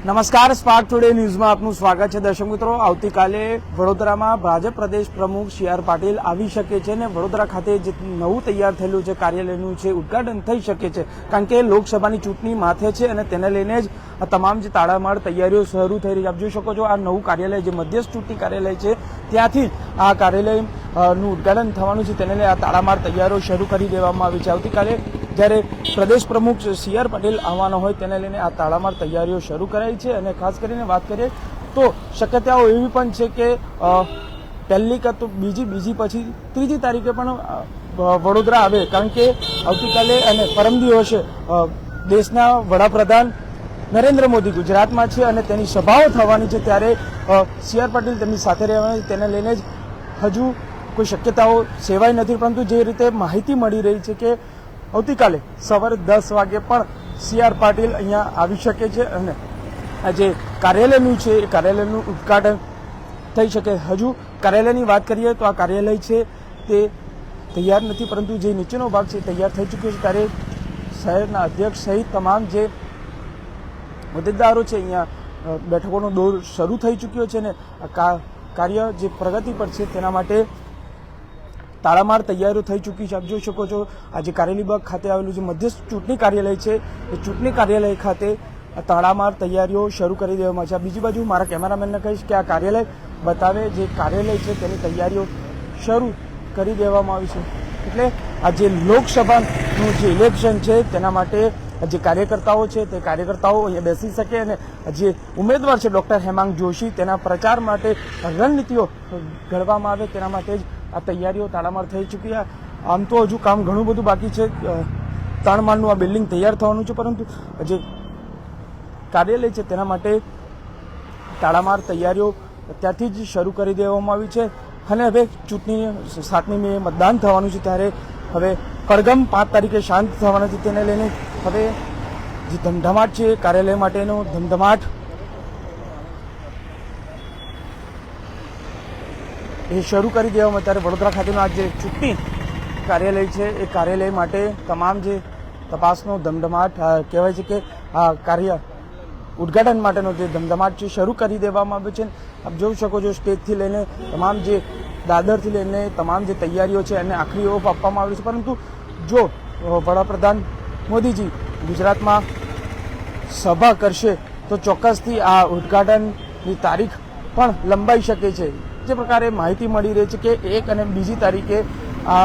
નમસ્કાર spark today ન્યૂઝમાં આપનું સ્વાગત છે. દર્શક મિત્રો, આવતીકાલે વડોદરામાં ભાજપ પ્રદેશ પ્રમુખ સી આર પાટીલ આવી શકે છે અને વડોદરા ખાતે જે નવું તૈયાર થયેલું છે, કાર્યાલયનું છે ઉદઘાટન થઈ શકે છે, કારણ કે લોકસભાની ચૂંટણી માથે છે અને તેને લઈને જ આ તમામ જે તાળામાળ તૈયારીઓ શરૂ થઈ રહી છે. આપ જોઈ શકો છો, આ નવું કાર્યાલય જે મધ્યસ્થ ચૂંટણી કાર્યાલય છે, ત્યાંથી આ કાર્યાલયનું ઉદઘાટન થવાનું છે. તેને લઈને આ તાળામાળ તૈયારીઓ શરૂ કરી દેવામાં આવી છે. આવતીકાલે જ્યારે પ્રદેશ પ્રમુખ સી આર પટેલ આવવાનો હોય તેને લઈને આ તાળામાળ તૈયારીઓ શરૂ કરાઈ છે અને ખાસ કરીને વાત કરીએ તો શક્યતાઓ એવી પણ છે કે પહેલી કાં તો બીજી બીજી પછી ત્રીજી તારીખે પણ વડોદરા આવે. કારણ કે આવતીકાલે અને પરમ દિવસે દેશના વડાપ્રધાન નરેન્દ્ર મોદી ગુજરાતમાં છે અને તેની સભાઓ થવાની છે ત્યારે સી આર પાટીલ તેમની સાથે રહેવાની તેને લઈને જ હજુ કોઈ શક્યતાઓ સેવાય નથી. પરંતુ જે રીતે માહિતી મળી રહી છે કે આવતીકાલે સવારે દસ વાગે પણ સી આર પાટીલ અહીંયા આવી શકે છે અને જે કાર્યાલયનું છે, એ કાર્યાલયનું ઉદઘાટન થઈ શકે. હજુ કાર્યાલયની વાત કરીએ તો આ કાર્યાલય છે, તે તૈયાર નથી, પરંતુ જે નીચેનો ભાગ છે તૈયાર થઈ ચૂક્યો છે. ત્યારે શહેરના અધ્યક્ષ સહિત તમામ જે હોદ્દેદારો છે, અહીંયા બેઠકોનો દોર શરૂ થઈ ચૂક્યો છે ને આ કા- કાર્ય જે પ્રગતિ પર છે, તેના માટે તાળામાળ તૈયારીઓ થઈ ચૂકી છે. આપ જોઈ શકો છો, આજે કારેલીબાગ ખાતે આવેલું જે મધ્યસ્થ ચૂંટણી કાર્યાલય છે, એ ચૂંટણી કાર્યાલય ખાતે આ તાળામાળ તૈયારીઓ શરૂ કરી દેવામાં છે. બીજી બાજુ મારા કેમેરામેનને કહીશ કે આ કાર્યાલય બતાવે જે કાર્યાલય છે, તેની તૈયારીઓ શરૂ કરી દેવામાં આવી છે. એટલે આ જે લોકસભાનું જે ઇલેક્શન છે, તેના માટે જે કાર્યકર્તાઓ છે, તે કાર્યકર્તાઓ અહીંયા બેસી શકે અને જે ઉમેદવાર છે, ડૉક્ટર હેમાંગ જોશી, તેના પ્રચાર માટે રણનીતિઓ ઘડવામાં આવે, તેના માટે જ આ તૈયારીઓ તાળામાર થઈ ચૂકી છે. આમ તો હજુ કામ ઘણું બધું બાકી છે. તાણમાળનું માળનું આ બિલ્ડિંગ તૈયાર થવાનું છે, પરંતુ જે કાર્યાલય છે તેના માટે તાળામાર તૈયારીઓ ત્યાંથી જ શરૂ કરી દેવામાં આવી છે. અને હવે ચૂંટણી સાતમી મે મતદાન થવાનું છે ત્યારે હવે કડગમ પાંચ તારીખે શાંત થવાના છે તેને લઈને. હવે જે ધમધમાટ છે કાર્યાલય માટેનો ધમધમાટ એ શરૂ કરી દેવામાં ત્યારે વડોદરા ખાતેનું આ જે ચૂંટણી કાર્યાલય છે. એ કાર્યાલય માટે તમામ જે તપાસનો ધમધમાટ કહેવાય છે કે આ કાર્ય ઉદ્ઘાટન માટેનો જે ધમધમાટ છે, શરૂ કરી દેવામાં આવ્યો છે. આપ જોઈ શકો છો, સ્ટેજથી લઈને તમામ જે દાદરથી લઈને તમામ જે તૈયારીઓ છે એને આખરી ઓપ આપવામાં આવી છે. પરંતુ જો વડાપ્રધાન મોદીજી ગુજરાતમાં સભા કરશે, તો ચોક્કસથી આ ઉદ્ઘાટનની તારીખ પણ લંબાઈ શકે છે. જે પ્રકારે માહિતી મળી રહી છે કે એક અને બીજી તારીખે આ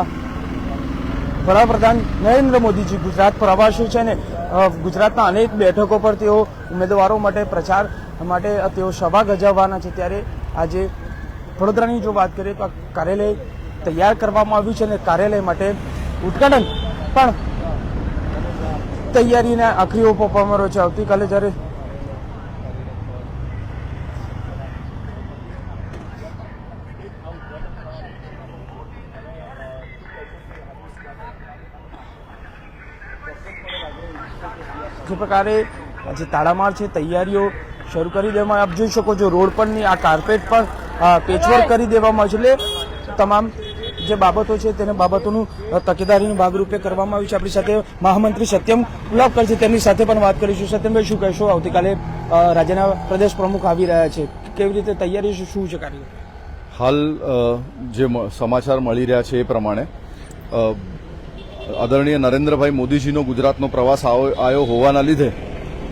વડાપ્રધાન નરેન્દ્ર મોદીજી ગુજરાત પ્રવાસી છે ને ગુજરાતના અનેક બેઠકો પર તેઓ ઉમેદવારો માટે પ્રચાર માટે તેઓ સભા ગજાવવાના છે. ત્યારે આજે વડોદરાની જો વાત કરીએ તો કાર્યાલય તૈયાર કરવામાં આવ્યું છે અને કાર્યાલય માટે ઉદઘાટન પણ તૈયારીના આખરી ઓપ આપવામાં છે આવતીકાલે જ્યારે જે પ્રકારે જે તાળામાર છે તૈયારીઓ શરૂ કરી દેવામાં આપ જોઈ શકો છો રોડ પરની આ કાર્પેટ પણ પેચવર્ક કરી દેવામાં છે. એટલે તમામ જે બાબતો છે તેને બાબતોનું તકેદારીનું ભાગરૂપે કરવામાં આવ્યું છે. આપણી સાથે મહામંત્રી સત્યમ ઉલ્લાવકર છે. તેમની સાથે પણ વાત કરીશું. સત્યમભાઈ શું કહેશો? આવતીકાલે રાજ્યના પ્રદેશ પ્રમુખ આવી રહ્યા છે. કેવી રીતે તૈયારી? શું છે કાર્ય હાલ જે મ- સમાચાર મળી રહ્યા છે એ પ્રમાણે આદરણીય નરેન્દ્રભાઈ મોદીજીનો ગુજરાતનો પ્રવાસ આવો- આવ્યો હોવાના લીધે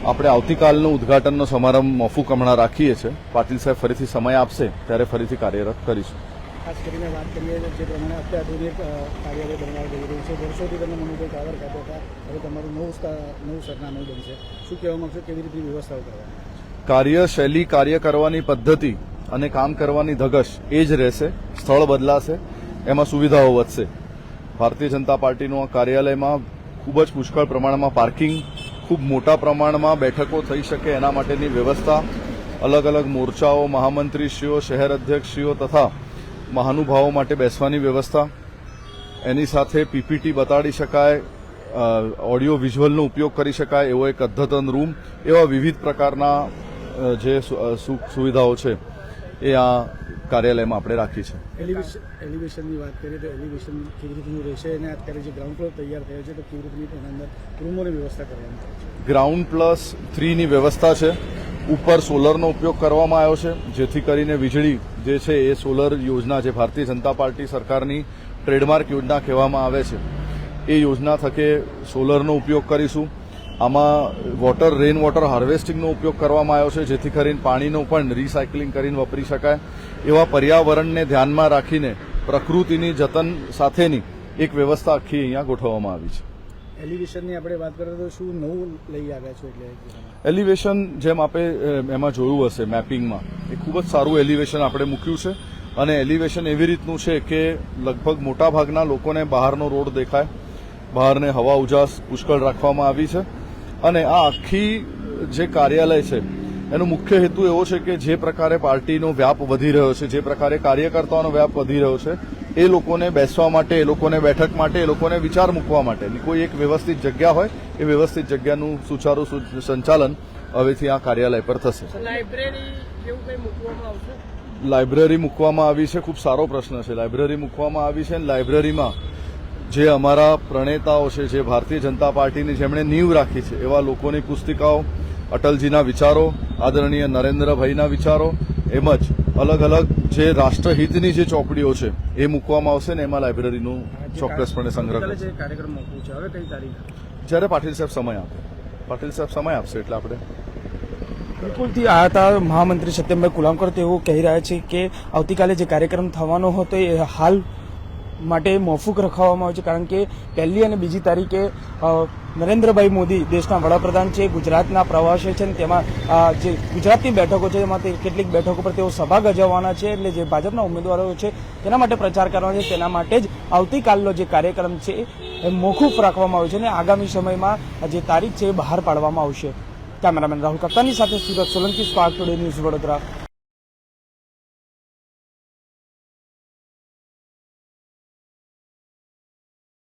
આપણે આવતીકાલનો ઉદ્ઘાટનનો સમારંભ મોફુક હમણાં રાખીએ છીએ. પાટીલ સાહેબ ફરીથી સમય આપશે ત્યારે ફરીથી કાર્યરત કરીશું. ખાસ કરીને વાત કરીએ જે પ્રમાણે અત્યાધુનિક અ, કાર્યાલય બનવા જઈ રહ્યું છે વર્ષોથી તમે મનુભાઈ કાવર ખાતે હતા હવે તમારું નવું નવું સરનામું બનશે. શું કહેવા માંગશો? કેવી રીતની વ્યવસ્થાઓ કરવાની? કાર્યશૈલી કાર્ય કરવાની પદ્ધતિ અને કામ કરવાની ધગશ એ જ રહેશે સ્થળ બદલાશે એમાં સુવિધાઓ વધશે. ભારતીય જનતા પાર્ટીનું કાર્યાલયમાં ખૂબ જ પુષ્કળ પ્રમાણમાં પાર્કિંગ, ખૂબ મોટા પ્રમાણમાં બેઠકો થઈ શકે એના માટેની વ્યવસ્થા, અલગ અલગ મોરચાઓ, મહામંત્રીશ્રીઓ, શહેર અધ્યક્ષશ્રીઓ તથા મહાનુભાવો માટે બેસવાની વ્યવસ્થા. એની સાથે પીપીટી બતાડી શકાય ઓડિયો વિઝ્યુઅલનો ઉપયોગ કરી શકાય, એવો એક અદ્યતન રૂમ, એવા વિવિધ પ્રકારના જે સુખ સુવિધાઓ છે. એ આ કાર્યાલયમાં આપણે રાખી છે. એલિવેશનની વાત કરીએ તો એલિવેશન કેવી રીતનું રહેશે અને અત્યારે જે ગ્રાઉન્ડ ફ્લોર તૈયાર થયો છે તો કેવી રીતની તેના અંદર રૂમોની વ્યવસ્થા કરવાની છે? ગ્રાઉન્ડ પ્લસ થ્રીની વ્યવસ્થા છે. ઉપર સોલરનો ઉપયોગ કરવામાં આવ્યો છે જેથી કરીને વીજળી જે છે એ સોલર યોજના જે ભારતીય જનતા પાર્ટી સરકારની ટ્રેડમાર્ક યોજના કહેવામાં આવે છે. એ યોજના થકે સોલરનો ઉપયોગ કરીશું. આમાં વોટર રેન વોટર હાર્વેસ્ટિંગનો ઉપયોગ કરવામાં આવ્યો છે જેથી કરીને પાણીનું પણ રિસાયકલિંગ કરીને વાપરી શકાય. એવા પર્યાવરણને ધ્યાનમાં રાખીને પ્રકૃતિની જતન સાથેની એક વ્યવસ્થા આખી અહીંયા ગોઠવવામાં આવી છે. એલિવેશનની આપણે વાત કરીએ તો શું નવું લઈ આવ્યા છો એટલે એલિવેશન જેમ આપણે એમાં જોયું હશે મેપિંગમાં એ ખૂબ જ સારું એલિવેશન આપણે મૂક્યું છે. અને એલિવેશન એવી રીતનું છે કે લગભગ મોટાભાગના લોકોને બહારનો રોડ દેખાય. બહારને હવા ઉજાસ પુષ્કળ રાખવામાં આવી છે. અને આ આખી જે કાર્યાલય છે એનો મુખ્ય હેતુ એવો છે કે જે પ્રકારે પાર્ટીનો વ્યાપ વધી રહ્યો છે જે પ્રકારે કાર્યકર્તાઓનો વ્યાપ વધી રહ્યો છે એ લોકોને બેસવા માટે એ લોકોને બેઠક માટે એ લોકોને વિચાર મૂકવા માટે. કોઈ એક વ્યવસ્થિત જગ્યા હોય એ વ્યવસ્થિત જગ્યાનું સુચારું સંચાલન હવેથી આ કાર્યાલય પર થશે. લાઇબ્રેરી મૂકવામાં આવી છે ખૂબ સારો પ્રશ્ન છે. લાઇબ્રેરી મૂકવામાં આવી છે અને લાઇબ્રેરીમાં જે અમારા પ્રણેતાઓ છે જે ભારતીય જનતા પાર્ટીની જેમણે નીંવ રાખી છે એવા લોકોની પુસ્તિકાઓ અટલજીના વિચારો આદરણીય નરેન્દ્રભાઈના વિચારો એમ જ અલગ અલગ જે રાષ્ટ્રહિતની જે ચોપડીઓ છે એ મૂકવામાં આવશે ને એમાં લાઇબ્રેરીનું ચોક્કસપણે સંગ્રહ જ્યારે પાટીલ સાહેબ સમય આપે. પાટીલ સાહેબ સમય આપશે એટલે આપણે બિલકુલથી આ હતા મહામંત્રી સત્યમભાઈ કુલામકર તેઓ કહી રહ્યા છે કે આવતીકાલે જે કાર્યક્રમ થવાનો હતો એ હાલ માટે મોફૂક રખાવવામાં આવ્યું છે, કારણ કે પહેલી અને બીજી તારીખે નરેન્દ્રભાઈ મોદી દેશના વડાપ્રધાન છે, ગુજરાતના પ્રવાસે છે ને તેમાં જે ગુજરાતની બેઠકો છે, તેમાં કેટલીક બેઠકો પર તેઓ સભા ગજવવાના છે, એટલે જે ભાજપના ઉમેદવારો છે, તેના માટે પ્રચાર કરવાનો છે, તેના માટે જ આવતીકાલનો જે કાર્યક્રમ છે, એ મોકૂફ રાખવામાં આવ્યો છે અને આગામી સમયમાં જે તારીખ છે એ બહાર પાડવામાં આવશે. કેમેરામેન રાહુલ કપ્તાની સાથે Surat Solanki, spark today news Vadodara.